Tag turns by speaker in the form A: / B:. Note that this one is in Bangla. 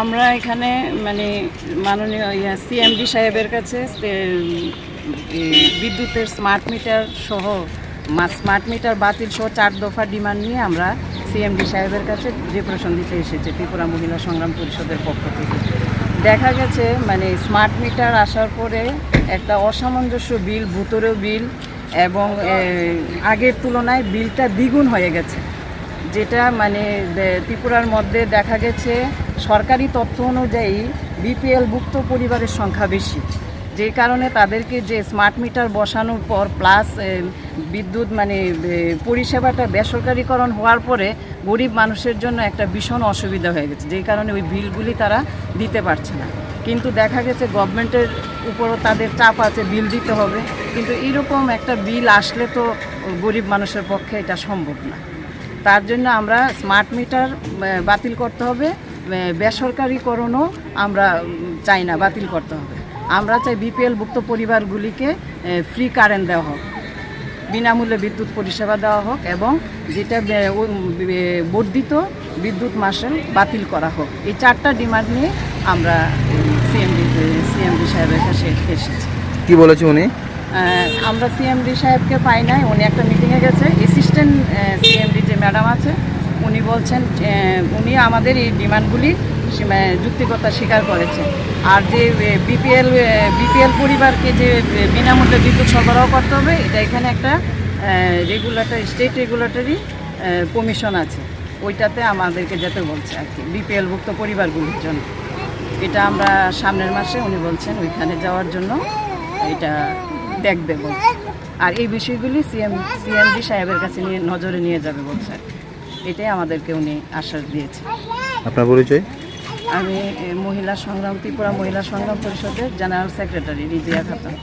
A: আমরা এখানে মানে মাননীয় সিএমডি সাহেবের কাছে বিদ্যুতের স্মার্ট মিটার সহ স্মার্ট মিটার বাতিল সহ চার দফা ডিমান্ড নিয়ে আমরা সিএমডি সাহেবের কাছে ডেপুটেশন দিতে এসেছি, ত্রিপুরা মহিলা সংগ্রাম পরিষদের পক্ষ থেকে। দেখা গেছে মানে স্মার্ট মিটার আসার পরে একটা অসামঞ্জস্য বিল ভুতুরে বিল এবং আগের তুলনায় বিলটা দ্বিগুণ হয়ে গেছে। যেটা মানে ত্রিপুরার মধ্যে দেখা গেছে সরকারি তথ্য অনুযায়ী বিপিএল ভুক্ত পরিবারের সংখ্যা বেশি, যে কারণে তাদেরকে যে স্মার্ট মিটার বসানোর পর প্লাস বিদ্যুৎ মানে পরিষেবাটা বেসরকারিকরণ হওয়ার পরে গরিব মানুষের জন্য একটা ভীষণ অসুবিধা হয়ে গেছে যেই কারণে ওই বিলগুলি তারা দিতে পারছে না। কিন্তু দেখা গেছে গভর্নমেন্টের উপরও তাদের চাপ আছে, বিল দিতে হবে। কিন্তু এরকম একটা বিল আসলে তো গরিব মানুষের পক্ষে এটা সম্ভব না। তার জন্য আমরা স্মার্ট মিটার বাতিল করতে হবে। বেসরকারিকরণও আমরা চাই না বাতিল করতে হবে। আমরা চাই বিপিএল ভুক্ত পরিবারগুলিকে ফ্রি কারেন্ট দেওয়া হোক বিনামূল্যে বিদ্যুৎ পরিষেবা দেওয়া হোক এবং যেটা বর্ধিত বিদ্যুৎ মাসেল বাতিল করা হোক। এই চারটা ডিমান্ড নিয়ে আমরা সিএমডি সিএমডি সাহেবের কাছে এসেছি।
B: কী বলেছে উনি?
A: আমরা সিএমডি সাহেবকে পাই নাই উনি একটা মিটিংয়ে গেছে। অ্যাসিস্ট্যান্ট সিএমডি যে ম্যাডাম আছে উনি বলছেন উনি আমাদের এই ডিমান্ডগুলি যুক্তিকতা স্বীকার করেছেন। আর যে বিপিএল বিপিএল পরিবারকে যে বিনামূল্যে বিদ্যুৎ সরবরাহ করতে হবে, এটা এখানে একটা রেগুলেটরি স্টেট রেগুলেটরি কমিশন আছে। ওইটাতে আমাদেরকে যেতে বলছে আর কি, বিপিএলভুক্ত পরিবারগুলির জন্য। এটা আমরা সামনের মাসে উনি বলছেন, ওইখানে যাওয়ার জন্য এটা দেখবে বলছে। আর এই বিষয়গুলি সিএম সিএমডি সাহেবের কাছে নিয়ে, নজরে নিয়ে যাবে বলছে আর কি। এটাই আমাদেরকে উনি আশ্বাস দিয়েছে
B: আপনার পরিচয়?
A: আমি মহিলা সংগ্রাম ত্রিপুরা মহিলা সংগ্রাম পরিষদের জেনারেল সেক্রেটারি রিজিয়া খাতুন।